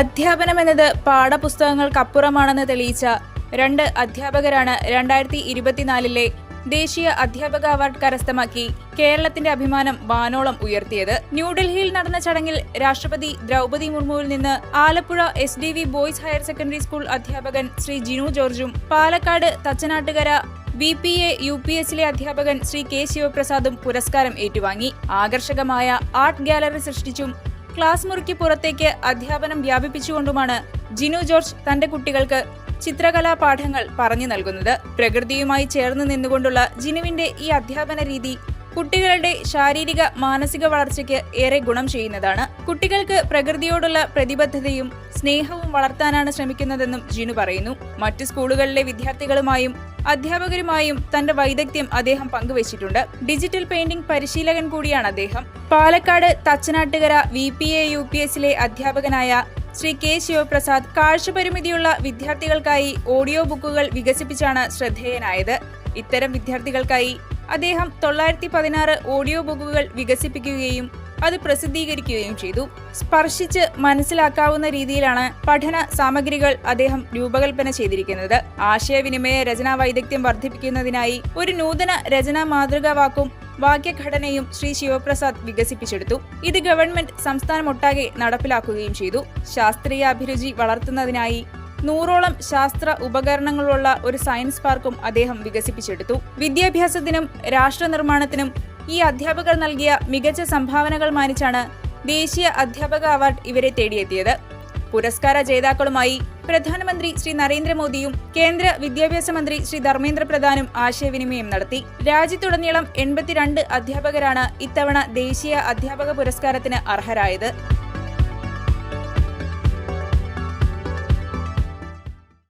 അധ്യാപനം എന്നത് പാഠപുസ്തകങ്ങൾക്കപ്പുറമാണെന്ന് തെളിയിച്ച രണ്ട് അധ്യാപകരാണ് രണ്ടായിരത്തി ഇരുപത്തിനാലിലെ ദേശീയ അധ്യാപക അവാർഡ് കരസ്ഥമാക്കി കേരളത്തിന്റെ അഭിമാനം വാനോളം ഉയർത്തിയത്. ന്യൂഡൽഹിയിൽ നടന്ന ചടങ്ങിൽ രാഷ്ട്രപതി ദ്രൗപതി മുർമുവിൽ നിന്ന് Alappuzha S D V boys higher secondary school അധ്യാപകൻ ശ്രീ ജിനു ജോർജും Palakkad Thachanattukara B P A U P എസിലെ അധ്യാപകൻ ശ്രീ കെ ശിവപ്രസാദും പുരസ്കാരം ഏറ്റുവാങ്ങി. ആകർഷകമായ ആർട്ട് ഗാലറി സൃഷ്ടിച്ചും ക്ലാസ് മുറിക്ക് പുറത്തേക്ക് അധ്യാപനം വ്യാപിപ്പിച്ചുകൊണ്ടുമാണ് ജിനു ജോർജ് തന്റെ കുട്ടികൾക്ക് ചിത്രകലാ പാഠങ്ങൾ പറഞ്ഞു നൽകുന്നത്. പ്രകൃതിയുമായി ചേർന്ന് നിന്നുകൊണ്ടുള്ള ജിനുവിന്റെ ഈ അധ്യാപന രീതി കുട്ടികളുടെ ശാരീരിക മാനസിക വളർച്ചയ്ക്ക് ഏറെ ഗുണം ചെയ്യുന്നതാണ്. കുട്ടികൾക്ക് പ്രകൃതിയോടുള്ള പ്രതിബദ്ധതയും സ്നേഹവും വളർത്താനാണ് ശ്രമിക്കുന്നതെന്നും ജിനു പറയുന്നു. മറ്റ് സ്കൂളുകളിലെ വിദ്യാർത്ഥികളുമായും അധ്യാപകരുമായും തന്റെ വൈദഗ്ധ്യം അദ്ദേഹം പങ്കുവച്ചിട്ടുണ്ട്. ഡിജിറ്റൽ പെയിന്റിംഗ് പരിശീലകൻ കൂടിയാണ് അദ്ദേഹം. Palakkad Thachanattukara V P A U P എസിലെ അധ്യാപകനായ ശ്രീ കെ ശിവപ്രസാദ് കാഴ്ചപരിമിതിയുള്ള വിദ്യാർത്ഥികൾക്കായി ഓഡിയോ ബുക്കുകൾ വികസിപ്പിച്ചാണ് ശ്രദ്ധേയനായത്. ഇത്തരം വിദ്യാർത്ഥികൾക്കായി അദ്ദേഹം തൊള്ളായിരത്തി പതിനാറ് ഓഡിയോ ബുക്കുകൾ വികസിപ്പിക്കുകയും അത് പ്രസിദ്ധീകരിക്കുകയും ചെയ്തു. സ്പർശിച്ച് മനസ്സിലാക്കാവുന്ന രീതിയിലാണ് പഠന സാമഗ്രികൾ അദ്ദേഹം രൂപകൽപ്പന ചെയ്തിരിക്കുന്നത്. ആശയവിനിമയ രചനാ വൈദഗ്ധ്യം വർദ്ധിപ്പിക്കുന്നതിനായി ഒരു നൂതന രചനാ മാതൃകാവാക്കും വാക്യഘടനയും ശ്രീ ശിവപ്രസാദ് വികസിപ്പിച്ചെടുത്തു. ഇത് ഗവൺമെന്റ് സംസ്ഥാനമൊട്ടാകെ നടപ്പിലാക്കുകയും ചെയ്തു. ശാസ്ത്രീയ അഭിരുചി വളർത്തുന്നതിനായി നൂറോളം ശാസ്ത്ര ഉപകരണങ്ങളുള്ള ഒരു സയൻസ് പാർക്കും അദ്ദേഹം വികസിപ്പിച്ചെടുത്തു. വിദ്യാഭ്യാസത്തിനും രാഷ്ട്ര നിർമ്മാണത്തിനും ഈ അധ്യാപകർ നൽകിയ മികച്ച സംഭാവനകൾ മാനിച്ചാണ് ദേശീയ അധ്യാപക അവാർഡ് ഇവരെ തേടിയെത്തിയത്. പുരസ്കാര ജേതാക്കളുമായി പ്രധാനമന്ത്രി ശ്രീ നരേന്ദ്രമോദിയും കേന്ദ്ര വിദ്യാഭ്യാസ മന്ത്രി ശ്രീ ധർമ്മേന്ദ്ര പ്രധാനും ആശയവിനിമയം നടത്തി. രാജ്യത്തുടനീളം എൺപത്തിരണ്ട് അധ്യാപകരാണ് ഇത്തവണ ദേശീയ അധ്യാപക പുരസ്കാരത്തിന് അർഹരായത്.